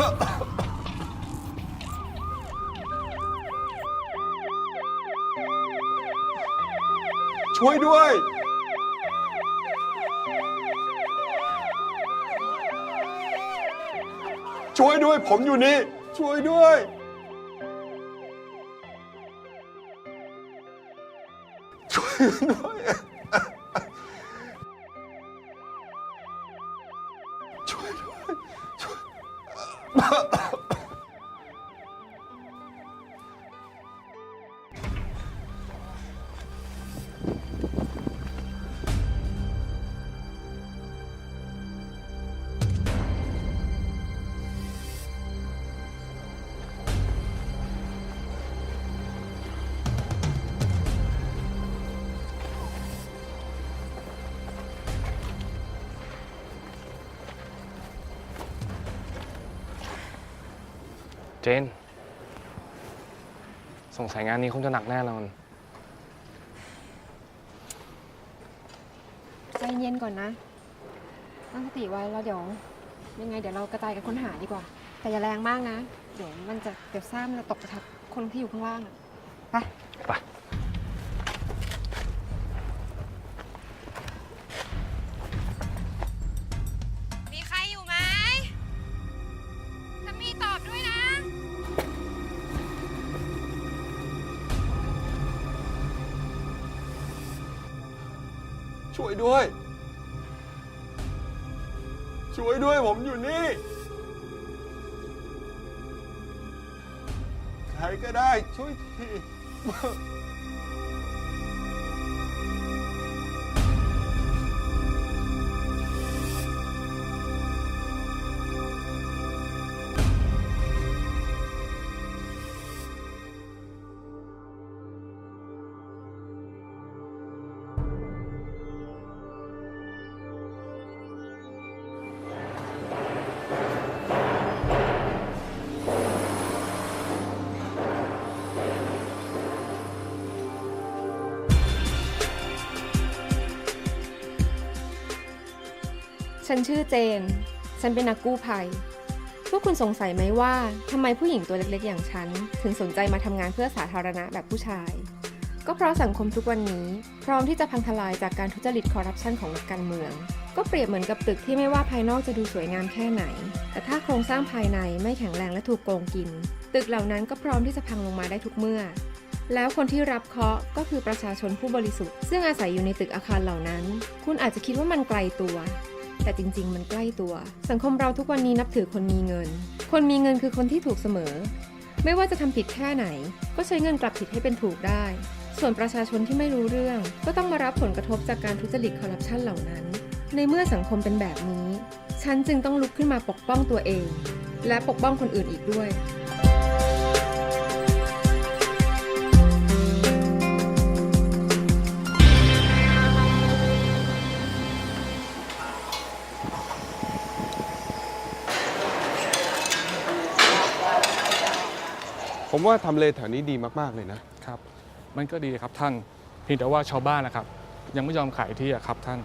ช่วยด้วย ช่วยด้วย ผมอยู่นี่ ช่วยด้วย ช่วยด้วย เจน สงสัยงานนี้คงจะหนักแน่นอน ใจเย็นก่อนนะ ตั้งสติไว้แล้วเดี๋ยว ยังไงเดี๋ยวเรากระจายกันค้นหาดีกว่า แต่อย่าแรงมากนะ เดี๋ยวมันจะเดี๋ยวซ่ามันจะตกกระทับคนที่อยู่ข้างล่างอะไป ช่วยด้วย ช่วยด้วยผมอยู่นี่ ใครก็ได้ช่วยที ฉันชื่อเจน ฉันเป็นนักกู้ภัย พวกคุณสงสัยไหมว่าทำไมผู้หญิงตัวเล็กๆ อย่างฉัน ถึงสนใจมาทำงานเพื่อสาธารณะแบบผู้ชาย ก็เพราะสังคมทุกวันนี้ พร้อมที่จะพังทลายจากการทุจริตคอร์รัปชันของนักการเมือง ก็เปรียบเหมือนกับตึกที่ไม่ว่าภายนอกจะดูสวยงามแค่ไหน แต่ถ้าโครงสร้างภายในไม่แข็งแรงและถูกโกงกิน ตึกเหล่านั้นก็พร้อมที่จะพังลงมาได้ทุกเมื่อแล้วคนที่รับเคราะห์ก็คือประชาชนผู้บริสุทธิ์ ซึ่งอาศัยอยู่ในตึกอาคารเหล่านั้น คุณอาจจะคิดว่ามันไกลตัว แต่จริง ๆ มันใกล้ตัว สังคมเราทุกวันนี้นับถือคนมีเงิน คนมีเงินคือคนที่ถูกเสมอ ไม่ว่าจะทำผิดแค่ไหน ก็ใช้เงินกลับผิดให้เป็นถูกได้ ส่วนประชาชนที่ไม่รู้เรื่อง ก็ต้องมารับผลกระทบจากการทุจริตคอร์รัปชันเหล่านั้น ในเมื่อสังคมเป็นแบบนี้ ฉันจึงต้องลุกขึ้นมาปกป้องตัวเอง และปกป้องคนอื่นอีกด้วย ผมว่าทำเลแถวนี้ดีมากๆเลยนะ ครับ มันก็ดีครับท่าน เพียงแต่ว่าชาวบ้านนะครับ ยังไม่ยอมขายที่อะครับท่าน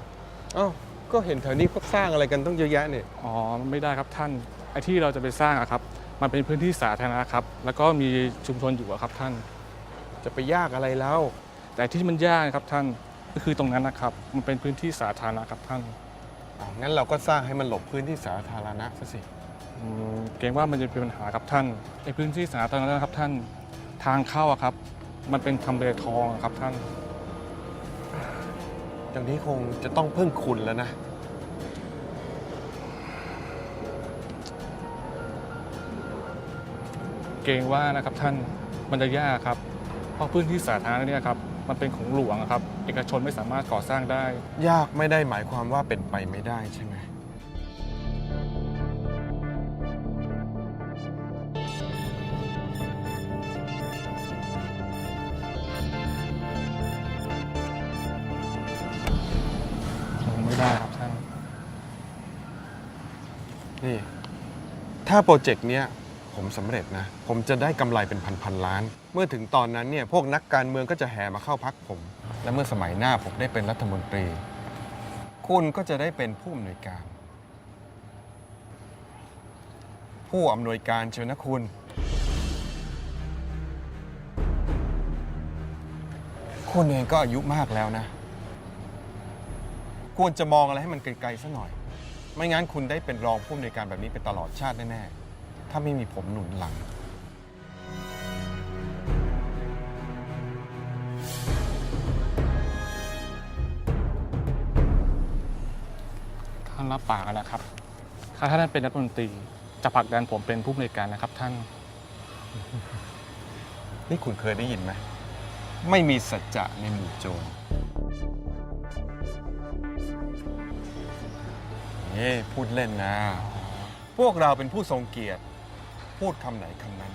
อ้าว ก็เห็นแถวนี้เขาสร้างอะไรกันต้องเยอะแยะเนี่ย อ๋อ ไม่ได้ครับท่าน ไอ้ที่เราจะไปสร้างอะครับ มันเป็นพื้นที่สาธารณะครับ แล้วก็มีชุมชนอยู่อะครับท่าน จะไปยากอะไรแล้ว แต่ที่มันยากนะครับท่าน ก็คือตรงนั้นนะครับ มันเป็นพื้นที่สาธารณะครับท่านอ๋องั้นเราก็สร้างให้มันหลบพื้นที่สาธารณะซะสิ อืมเกรงว่ามันจะเป็นปัญหาครับท่านไอ้พื้นที่สาธารณะนะครับท่านทางเข้าอะครับ มันเป็นทำเลทองอะครับท่าน อย่างนี้คงจะต้องพึ่งคุณแล้วนะ เกรงว่านะครับท่านมันจะยากครับ เพราะพื้นที่สาธารณะเนี่ยครับมันเป็นของหลวงอะครับ เอกชนไม่สามารถก่อสร้างได้ ยากไม่ได้หมายความว่าเป็นไปไม่ได้ใช่ไหมไม่ ถ้าโปรเจกต์เนี้ยผมสำเร็จนะ ผมจะได้กำไรเป็นพันพันๆล้าน เมื่อถึงตอนนั้นเนี่ยพวกนักการเมืองก็จะแห่มาเข้าพักผม และเมื่อสมัยหน้าผมได้เป็นรัฐมนตรี คุณก็จะได้เป็นผู้อำนวยการ ผู้อำนวยการเชียวนะคุณ คุณเองก็อายุมากแล้วนะ ควรจะมองอะไรให้มันไกลๆซะหน่อย ไม่งั้นคุณได้เป็นรองผู้อำนวยการแบบนี้ไปตลอดชาติแน่ๆ ถ้าไม่มีผมหนุนหลัง ท่านรับปากแล้วนะครับ ถ้าท่านเป็นรัฐมนตรีจะผลักดันผมเป็นผู้อำนวยการนะครับท่าน นี่คุณเคยได้ยินไหม ไม่มีสัจจะในหมู่โจร นี่พูดเล่นนะ พวกเราเป็นผู้ทรงเกียรติ พูดคำไหนคำนั้น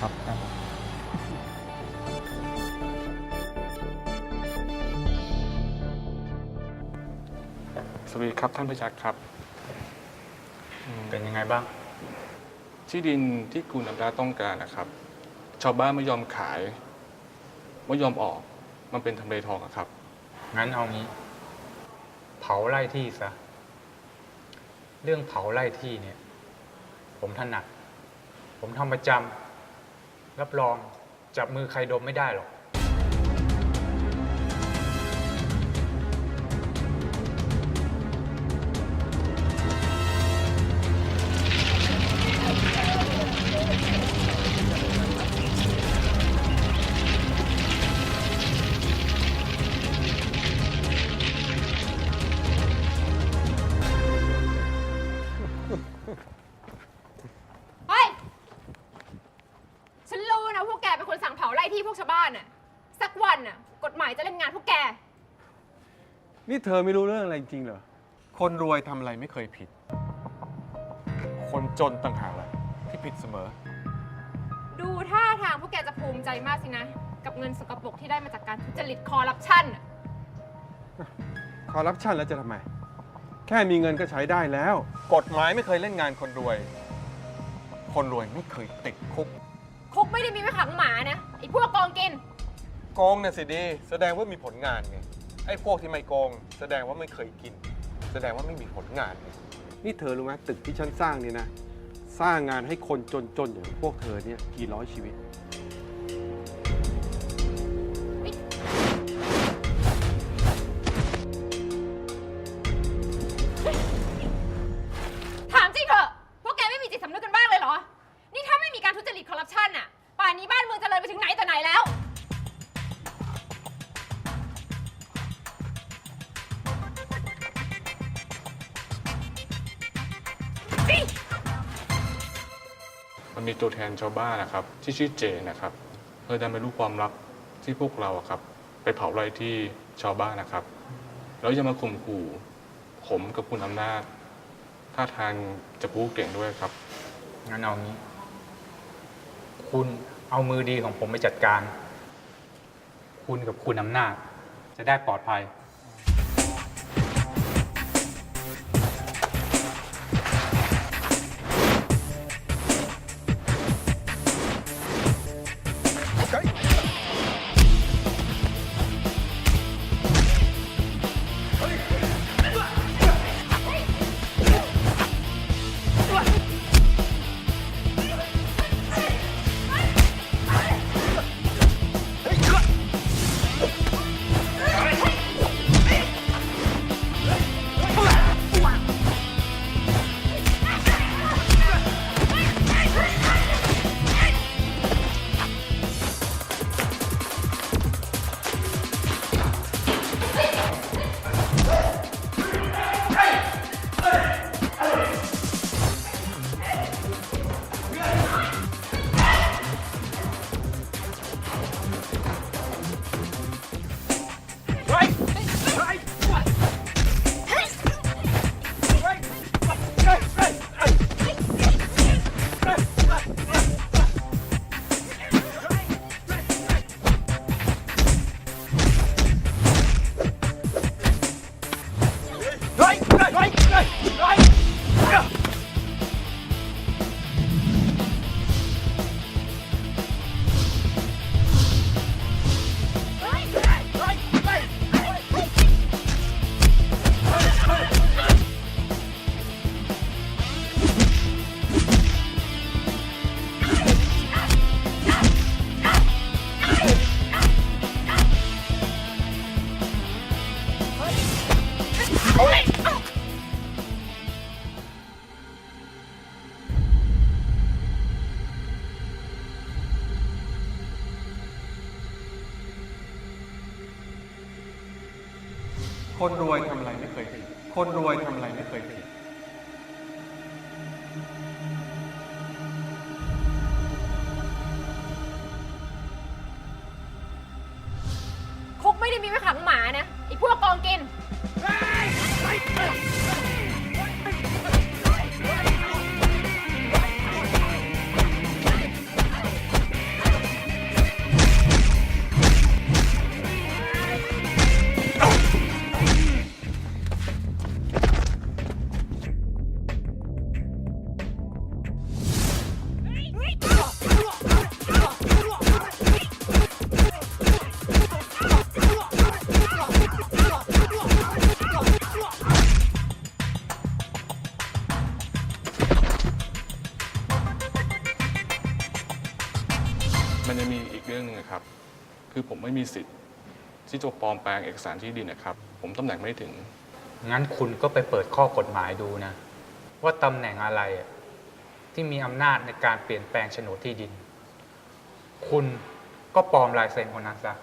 ครับท่านสวัสดีครับท่านประจักษ์ครับอืมเป็นยังไงบ้าง ที่ดินที่คุณอำนาจต้องการนะครับ ชาวบ้านไม่ยอมขาย ไม่ยอมออก มันเป็นทำเลทองอะครับ งั้นเอางี้ เผาไร่ที่ซะ เรื่องเผาไล่ที่เนี่ย ผมถนัด ผมทำประจำรับรองจับมือใครดมไม่ได้หรอก สักวันน่ะ กฎหมายจะเล่นงานพวกแก นี่เธอไม่รู้เรื่องอะไรจริงเหรอ คนรวยทำอะไรไม่เคยผิด คนจนต่างหากแหละที่ผิดเสมอ ดูท่าทางพวกแกจะภูมิใจมากสินะ กับเงินสกปรกที่ได้มาจากการทุจริตคอร์รัปชันน่ะคอร์รัปชันแล้วจะทำไม แค่มีเงินก็ใช้ได้แล้ว กฎหมายไม่เคยเล่นงานคนรวย คนรวยไม่เคยติดคุก คุกไม่ได้มีไว้ขังหมานะไอ้พวกกองกิน โกงเนี่ยสิดี แสดงว่ามีผลงานไง ไอ้พวกที่ไม่โกง แสดงว่าไม่เคยกิน แสดงว่าไม่มีผลงานไงนี่เธอรู้ไหมตึกที่ฉันสร้างเนี่ยนะ สร้างงานให้คนจนๆอย่างพวกเธอเนี่ยกี่ร้อยชีวิต ตัวแทนชาวบ้านนะครับ ที่ชื่อเจนะครับเธอดันไปรู้ความลับที่พวกเราอะครับ ไปเผาไร่ที่ชาวบ้านนะครับ แล้วยังมาข่มขู่ผมกับคุณอำนาจท่าทางจะพูดเก่งด้วยครับ งั้นเอางี้ คุณเอามือดีของผมไปจัดการ คุณกับคุณอำนาจ จะได้ปลอดภัย ที่จะปลอมแปลงเอกสารที่ดินนะครับ ผมตำแหน่งไม่ถึง งั้นคุณก็ไปเปิดข้อกฎหมายดูนะ ว่าตำแหน่งอะไรอะที่มีอำนาจในการเปลี่ยนแปลงโฉนดที่ดิน คุณก็ปลอมลายเซ็นคนนั้นซะ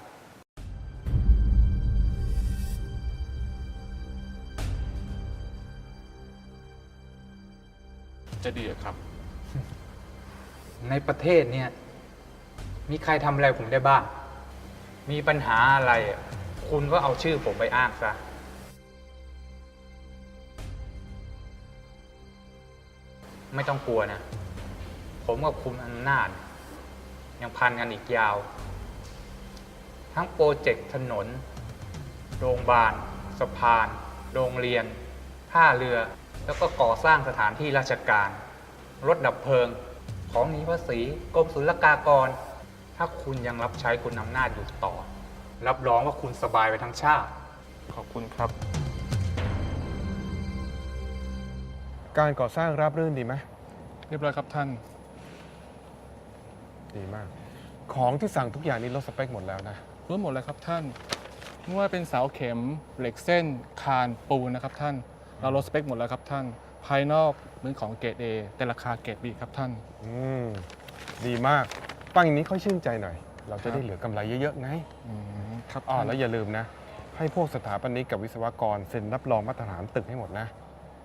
จะดีอะครับ ในประเทศเนี่ย มีใครทำอะไรผมได้บ้าง มีปัญหาอะไร คุณก็เอาชื่อผมไปอ้างซะ ไม่ต้องกลัวนะ ผมกับคุณอำนาจ ยังพันกันอีกยาว ทั้งโปรเจกต์ถนน โรงพยาบาล สะพาน โรงเรียน ท่าเรือ แล้วก็ก่อสร้างสถานที่ราชการ รถดับเพลิง ของหนีภาษี กรมศุลกากร ถ้าคุณยังรับใช้คุณอำนาจอยู่ต่อ รับรองว่าคุณสบายไปทั้งชาติ ขอบคุณครับ การก่อสร้างราบรื่นดีไหมเรียบร้อยครับท่าน ดีมาก ของที่สั่งทุกอย่างนี้ลดสเปคหมดแล้วนะ รู้หมดเลยครับท่านไม่ว่าเป็นเสาเข็มเหล็กเส้น คานปูนนะครับท่าน เราลดสเปคหมดแล้วครับท่าน ภายนอกเหมือนของเกรด A แต่ราคาเกรด B ครับท่าน อืม ดีมาก ฟังอย่างนี้ค่อยชื่นใจหน่อย เราจะได้ครับเหลือกำไรเยอะๆไงอืมครับอ๋อท่านแล้วอย่าลืมนะ ให้พวกสถาปนิกกับวิศวกรเซ็นรับรองมาตรฐานตึกให้หมดนะ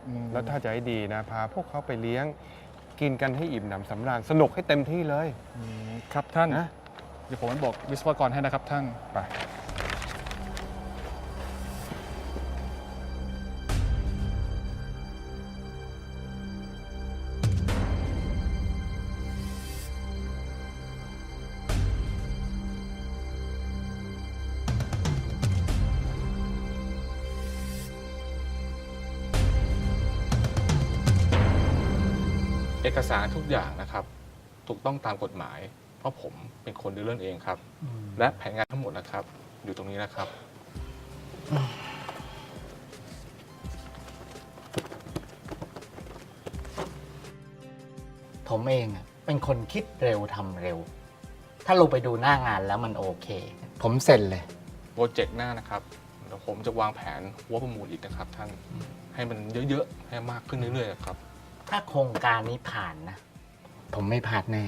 อืมแล้วถ้าจะให้ดีนะพาพวกเขาไปเลี้ยง กินกันให้อิ่มหนำสำราญสนุกให้เต็มที่เลยอืมครับท่านนะเดี๋ยวผมไปบอกวิศวกรให้นะครับท่านไป สารทุกอย่างนะครับถูกต้องตามกฎหมาย เพราะผมเป็นคนดูเรื่องเองครับ และแผนงานทั้งหมดนะครับ อยู่ตรงนี้นะครับ ผมเองอะเป็นคนคิดเร็วทำเร็ว ถ้าลงไปดูหน้างานแล้วมันโอเค ผมเซ็นเลย โปรเจกต์หน้านะครับเดี๋ยวผมจะวางแผนหัวประมูลอีกนะครับ ท่านให้มันเยอะๆให้มากขึ้นเรื่อยๆครับ ถ้าโครงการนี้ผ่านนะ ผมไม่พลาดแน่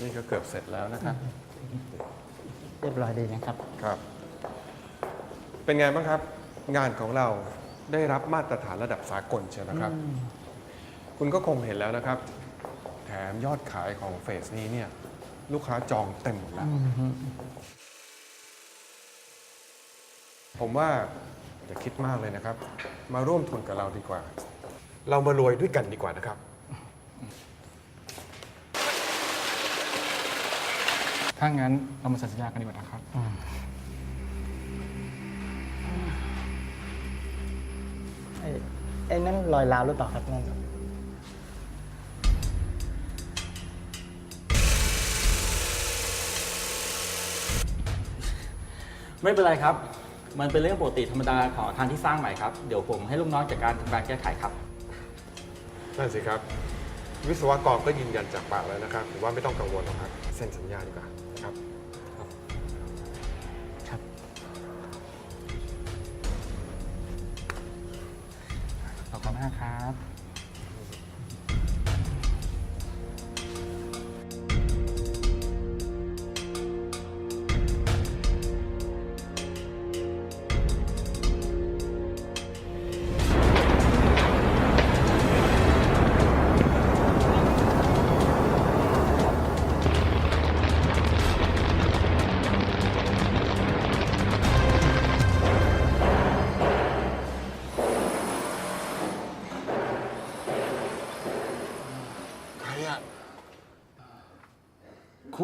นี่ก็เกือบเสร็จแล้วนะครับ เรียบร้อยดีนะครับ ครับ เป็นไงบ้างครับ งานของเราได้รับมาตรฐานระดับสากลเชียวนะครับ คุณก็คงเห็นแล้วนะครับ แถมยอดขายของเฟสนี้เนี่ย ลูกค้าจองเต็มหมดแล้ว ผมว่า อย่าคิดมากเลยนะครับ มาร่วมทุนกับเราดีกว่า เรามารวยด้วยกันดีกว่านะครับ ถ้างั้นเรามาสัญญากันดีกว่านะครับ ไอ้ไอ้นั่นรอยราวหรือเปล่าครับนั่นไม่เป็นไรครับ มันเป็นเรื่องปกติธรรมดาของอาคารที่สร้างใหม่ครับ เดี๋ยวผมให้ลูกน้องจัดการทำการแก้ไขครับ นั่นสิครับ วิศวกรก็ยืนยันจากปากแล้วนะครับผมว่าไม่ต้องกังวลหรอกครับเซ็นสัญญาดีกว่าครับขอบคุณมากครับ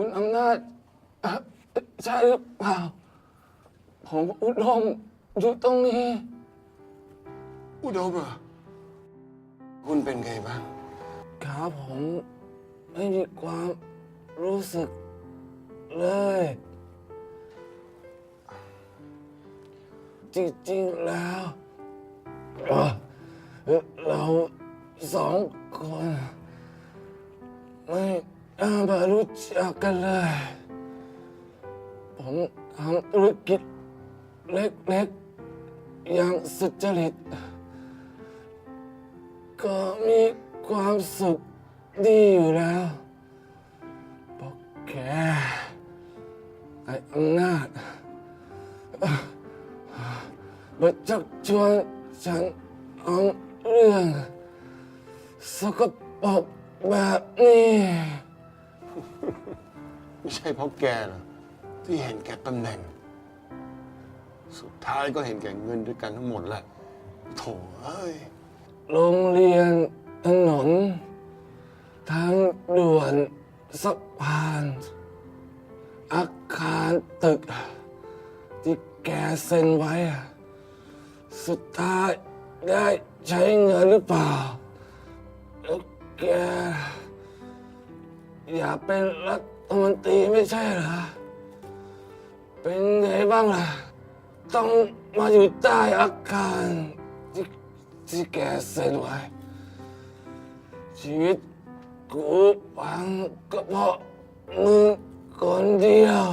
คุณอำนาจเอ่อใช่หรือเปล่า ผมอุดมอยู่ตรงนี้ อุดมเหรอคุณเป็นไงบ้าง ขาผมไม่มีความรู้สึกเลย จริงๆแล้วเอ่อเราสองคน ไม่ น่ามารู้จักกันเลย ผมทำธุรกิจเล็กๆ อย่างสุจริต ก็มีความสุขดีอยู่แล้วบอกแกไอ้อำนาจมาจักชวนฉันเอาเรื่อง สกปรกแบบนี้ ไม่ใช่เพราะแกเหรอที่เห็นแกตำแหน่ง สุดท้ายก็เห็นแก่เงินด้วยกันทั้งหมดแหละโถเอ้ย โรงเรียนถนนทางด่วนสะพานอาคารตึก ที่แกเซ็นไว้อะสุดท้ายได้ใช้เงินหรือเปล่าแล้วแก อยากเป็นรัฐมนตรีไม่ใช่เหรอ เป็นไงบ้างล่ะ ต้องมาอยู่ใต้อาการที่ที่แกเซ็นไว้ ชีวิตกูพังก็เพราะมึงคนเดียว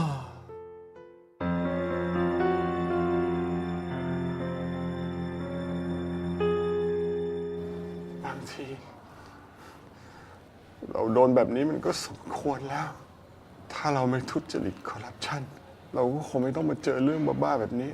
แบบนี้มันก็สมควรแล้ว ถ้าเราไม่ทุจริตคอร์รัปชันเราก็คงไม่ต้องมาเจอเรื่องบ้าๆแบบนี้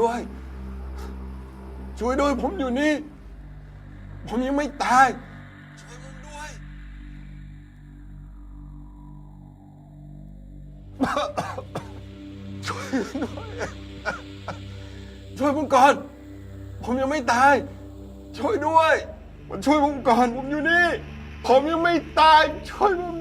ด้วย ช่วยด้วยผมอยู่นี่ ผมยังไม่ตาย ช่วยผมด้วย ช่วยด้วย ช่วยผมก่อน ผมยังไม่ตาย ช่วยด้วยมาช่วยผมก่อน ผมอยู่นี่ ผมยังไม่ตาย ช่วยผม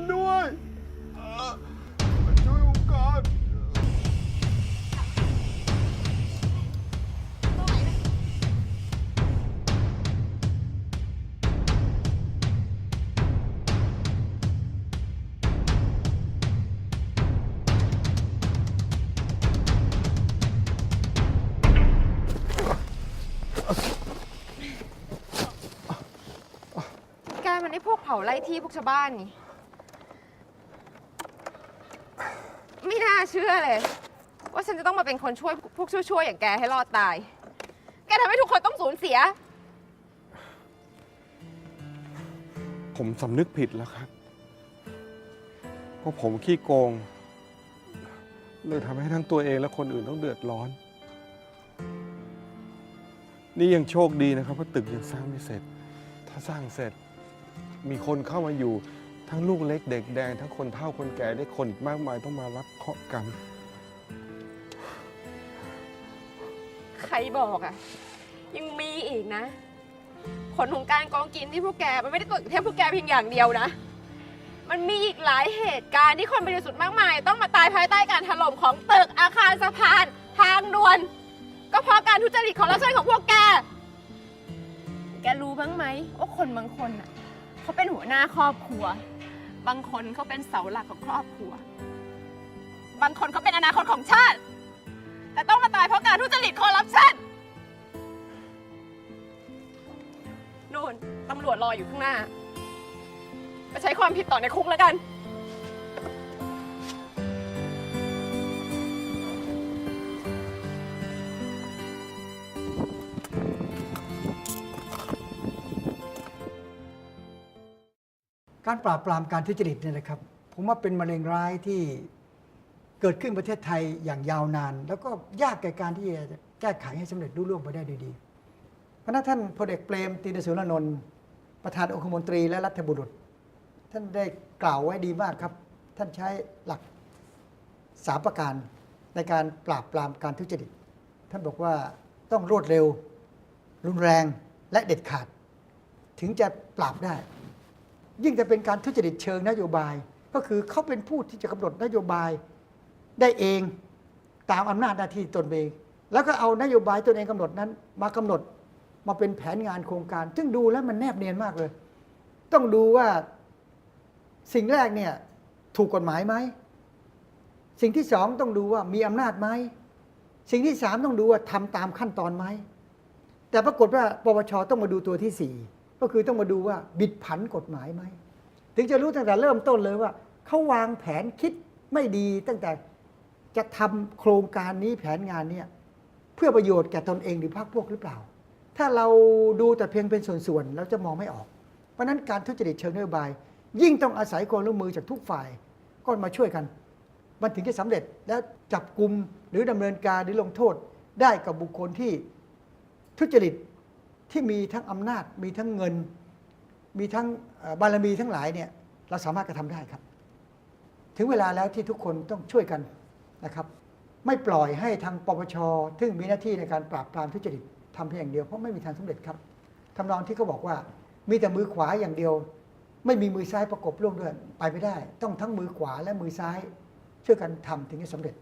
เผาไล่ที่พวกชาวบ้านนี่ ไม่น่าเชื่อเลย ว่าฉันจะต้องมาเป็นคนช่วยพวกชั่วๆอย่างแกให้รอดตาย แกทำให้ทุกคนต้องสูญเสีย ผมสำนึกผิดแล้วครับ เพราะผมขี้โกง เลยทำให้ทั้งตัวเองและคนอื่นต้องเดือดร้อน นี่ยังโชคดีนะครับว่าตึกยังสร้างไม่เสร็จ ถ้าสร้างเสร็จ มีคนเข้ามาอยู่ทั้งลูกเล็กเด็กแดง ทั้งคนเฒ่าคนแก่ได้คนอีกมากมายต้องมารับเคราะห์กรรม ใครบอกอะยังมีอีกนะ ผลของการกองกินที่พวกแก มันไม่ได้เกิดแค่พวกแกเพียงอย่างเดียวนะ มันมีอีกหลายเหตุการณ์ที่คนบริสุทธิ์มากมาย ต้องมาตายภายใต้การถล่มของตึกอาคารสะพาน ทางด่วน ก็เพราะการทุจริตของรัฐชันของพวกแก แกรู้บ้างไหมว่าคนบางคนอะ เขาเป็นหัวหน้าครอบครัว บางคนเขาเป็นเสาหลักของครอบครัว บางคนเขาเป็นอนาคตของชาติ แต่ต้องมาตายเพราะการทุจริตคอร์รัปชันนู่นตำรวจรออยู่ข้างหน้า ไปใช้ความผิดต่อในคุกแล้วกัน การปราบปรามการทุจริตเนี่ยนะครับ ผมว่าเป็นมะเร็งร้ายที่เกิดขึ้นประเทศไทยอย่างยาวนาน แล้วก็ยากแก่การที่จะแก้ไขให้สำเร็จรุ่ล่วงไปได้ด้วยดีเพราะนั้นท่านพลเอกเปรมตินสุรานนท์ประธานองคมนตรีและรัฐบุรุษ ท่านได้กล่าวไว้ดีมากครับ ท่านใช้หลักสามประการในการปราบปรามการทุจริต ท่านบอกว่าต้องรวดเร็ว รุนแรงและเด็ดขาด ถึงจะปราบได้ ยิ่งจะเป็นการทุจริตเชิงนโยบาย ก็คือเขาเป็นผู้ที่จะกำหนดนโยบายได้เองตามอำนาจหน้าที่ตนเอง แล้วก็เอานโยบายตนเองกำหนดนั้น มากำหนดมาเป็นแผนงานโครงการ ซึ่งดูแล้วมันแนบเนียนมากเลย ต้องดูว่าสิ่งแรกเนี่ยถูกกฎหมายไหม สิ่งที่สองต้องดูว่ามีอำนาจไหม สิ่งที่สามต้องดูว่าทำตามขั้นตอนไหม แต่ปรากฏว่าปปชต้องมาดูตัวที่สี่ ก็คือต้องมาดูว่าบิดผันกฎหมายไหม ถึงจะรู้ตั้งแต่เริ่มต้นเลยว่าเขาวางแผนคิดไม่ดีตั้งแต่จะทำโครงการนี้แผนงานเนี่ยเพื่อประโยชน์แก่ตนเองหรือพรรคพวกหรือเปล่า ถ้าเราดูแต่เพียงเป็นส่วนๆเราจะมองไม่ออก เพราะนั้นการทุจริตเชิงนโยบาย ยิ่งต้องอาศัยความร่วมมือจากทุกฝ่ายก็มาช่วยกัน มันถึงจะสำเร็จแล้วจับกลุ่มหรือดำเนินการหรือลงโทษได้กับบุคคลที่ทุจริต ที่มีทั้งอำนาจ มีทั้งเงิน มีทั้งบารมีทั้งหลายเนี่ยเราสามารถกระทำได้ครับ ถึงเวลาแล้วที่ทุกคนต้องช่วยกันนะครับ ไม่ปล่อยให้ทางปปชซึ่งมีหน้าที่ในการปราบปรามทุจริตทำเพียงอย่างเดียวเพราะไม่มีทางสำเร็จครับทำนองที่เขาบอกว่ามีแต่มือขวาอย่างเดียว ไม่มีมือซ้ายประกบร่วมด้วยไปไม่ได้ ต้องทั้งมือขวาและมือซ้ายช่วยกันทำถึงจะสำเร็จ